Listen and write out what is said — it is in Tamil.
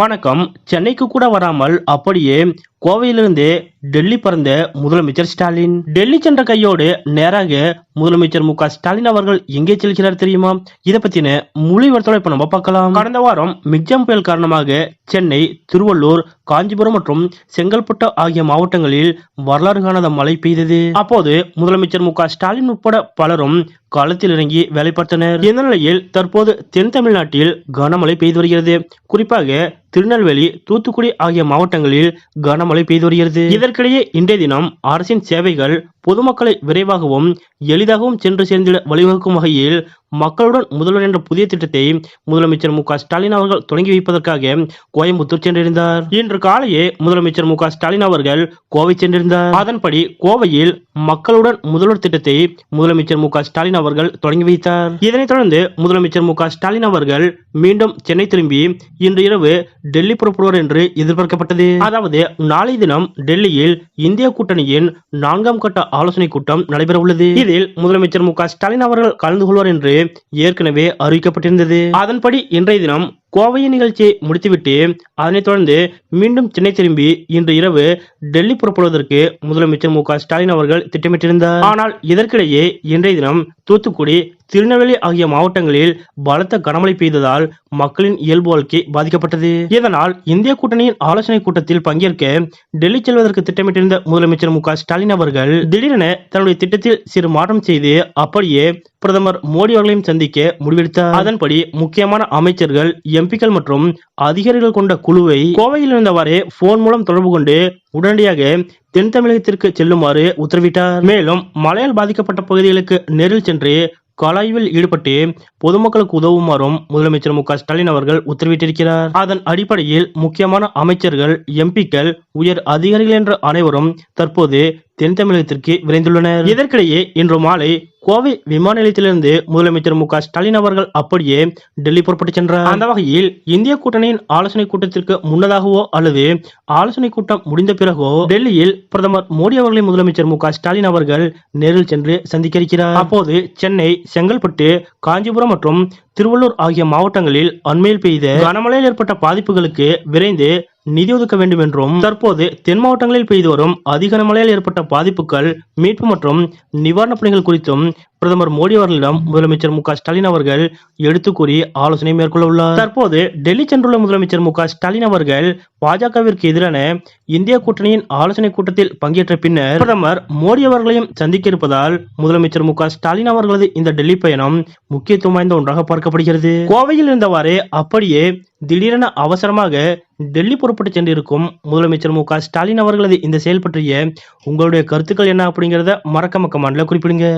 வணக்கம். சென்னைக்கு கூட வராமல் அப்படியே கோவையிலிருந்து டெல்லி பறந்த முதலமைச்சர் ஸ்டாலின். டெல்லி சென்ற கையோடு நேராக முதலமைச்சர் மு ஸ்டாலின் அவர்கள் எங்கே செல்கிறார் தெரியுமா? இதை பத்தின முழு இப்ப நம்ம பார்க்கலாம். கடந்த வாரம் மிக்ஜாம் புயல் காரணமாக சென்னை திருவள்ளூர் காஞ்சிபுரம் மற்றும் செங்கல்பட்டு ஆகிய மாவட்டங்களில் வரலாறு காணாத மழை பெய்தது. அப்போது முதலமைச்சர் மு ஸ்டாலின் உட்பட பலரும் களத்தில் இறங்கி வேலை பார்த்தனர். இந்த நிலையில் தற்போது தென் தமிழ்நாட்டில் கனமழை பெய்து வருகிறது. குறிப்பாக திருநெல்வேலி தூத்துக்குடி ஆகிய மாவட்டங்களில் கனமழை மழை பெய்து வருகிறது. இதற்கிடையே இன்றைய தினம் அரசின் சேவைகள் பொதுமக்களை விரைவாகவும் எளிதாகவும் சென்று சேர்ந்திட வழிவகுக்கும் வகையில் மக்களுடன் முதல்வர் என்ற புதிய திட்டத்தை முதலமைச்சர் மு ஸ்டாலின் அவர்கள் தொடங்கி வைப்பதற்காக கோயம்புத்தூர் சென்றிருந்தார். இன்று காலையே முதலமைச்சர் மு ஸ்டாலின் அவர்கள் கோவை சென்றிருந்தார். அதன்படி கோவையில் மக்களுடன் முதல்வர் திட்டத்தை முதலமைச்சர் மு ஸ்டாலின் அவர்கள் தொடங்கி வைத்தார். இதனைத் தொடர்ந்து முதலமைச்சர் மு ஸ்டாலின் அவர்கள் மீண்டும் சென்னை திரும்பி இன்று இரவு டெல்லி புறப்படுவார் என்று எதிர்பார்க்கப்பட்டது. அதாவது நாளை தினம் டெல்லியில் இந்திய கூட்டணியின் நான்காம் கட்ட ஆலோசனை கூட்டம் நடைபெறவுள்ளது. இதில் முதலமைச்சர் மு க ஸ்டாலின் அவர்கள் கலந்து கொள்வார் என்று ஏற்கனவே அறிவிக்கப்பட்டிருந்தது. அதன்படி இன்றைய தினம் கோவையின் நிகழ்ச்சியை முடித்துவிட்டு அதனைத் தொடர்ந்து மீண்டும் சென்னை திரும்பி இன்று இரவு டெல்லி புறப்படுவதற்கு முதலமைச்சர் மு ஸ்டாலின் அவர்கள் திட்டமிட்டிருந்தார். ஆனால் இதற்கிடையே இன்றைய தினம் தூத்துக்குடி திருநெல்வேலி ஆகிய மாவட்டங்களில் பலத்த கனமழை பெய்ததால் மக்களின் இயல்பு வாழ்க்கை பாதிக்கப்பட்டது. இதனால் இந்திய கூட்டணியின் ஆலோசனை கூட்டத்தில் பங்கேற்க டெல்லி செல்வதற்கு திட்டமிட்டிருந்த முதலமைச்சர் மு ஸ்டாலின் அவர்கள் திடீரென தன்னுடைய திட்டத்தில் சிறு மாற்றம் செய்து அப்படியே பிரதமர் மோடி அவர்களையும் சந்திக்க முடிவெடுத்தார். அதன்படி முக்கியமான அமைச்சர்கள் எம்பிக்கள் மற்றும் அதிகாரிகள் கொண்ட குழுவை கோவையில் இருந்தவாறே போன் மூலம் தொடர்பு கொண்டு உடனடியாக தென் தமிழகத்திற்கு செல்லுமாறு உத்தரவிட்டார். மேலும் மழையால் பாதிக்கப்பட்ட பகுதிகளுக்கு நேரில் சென்று கலாய்வில் ஈடுபட்டு பொதுமக்களுக்கு உதவுமாறும் முதலமைச்சர் மு ஸ்டாலின் அவர்கள் உத்தரவிட்டிருக்கிறார். அதன் அடிப்படையில் முக்கியமான அமைச்சர்கள் எம்பிக்கள் உயர் அதிகாரிகள் என்ற அனைவரும் தற்போது தென் தமிழகத்திற்கு விரைந்துள்ளனர். இதற்கிடையே இன்று மாலை கோவை விமான நிலையத்திலிருந்து முதலமைச்சர் மு ஸ்டாலின் அவர்கள் அப்படியே டெல்லி புறப்பட்டு சென்றார். அந்த வகையில் இந்திய கூட்டணியின் ஆலோசனை கூட்டத்திற்கு முன்னதாகவோ அல்லது ஆலோசனை கூட்டம் முடிந்த பிறகோ டெல்லியில் பிரதமர் மோடி அவர்களை முதலமைச்சர் மு ஸ்டாலின் அவர்கள் நேரில் சென்று சந்திக்க இருக்கிறார். அப்போது சென்னை செங்கல்பட்டு காஞ்சிபுரம் மற்றும் திருவள்ளூர் ஆகிய மாவட்டங்களில் அண்மையில் பெய்த கனமழையில் ஏற்பட்ட பாதிப்புகளுக்கு விரைந்து நிதி ஒதுக்க வேண்டும் என்றும் தற்போது தென் மாவட்டங்களில் பெய்து வரும் அதிக மழையால் ஏற்பட்ட பாதிப்புகள் மீட்பு மற்றும் நிவாரணப் பணிகள் குறித்தும் பிரதமர் மோடி அவர்களிடம் முதலமைச்சர் மு ஸ்டாலின் அவர்கள் எடுத்து கூறி ஆலோசனை மேற்கொள்ள உள்ளார். தற்போது டெல்லி சென்றுள்ள முதலமைச்சர் மு ஸ்டாலின் அவர்கள் பாஜகவிற்கு எதிரான இந்திய கூட்டணியின் ஆலோசனை கூட்டத்தில் பங்கேற்ற பின்னர் பிரதமர் மோடி அவர்களையும் சந்திக்க இருப்பதால் முதலமைச்சர் மு ஸ்டாலின் அவர்களது இந்த டெல்லி பயணம் முக்கியத்துவம் வாய்ந்த ஒன்றாக பார்க்கப்படுகிறது. கோவையில் இருந்தவாறே அப்படியே திடீரென அவசரமாக டெல்லி புறப்பட்டு சென்றிருக்கும் முதலமைச்சர் மு ஸ்டாலின் அவர்களது இந்த செயல் பற்றிய உங்களுடைய கருத்துக்கள் என்ன அப்படிங்கிறத மறக்காம கமெண்ட்ல குறிப்பிடுங்க.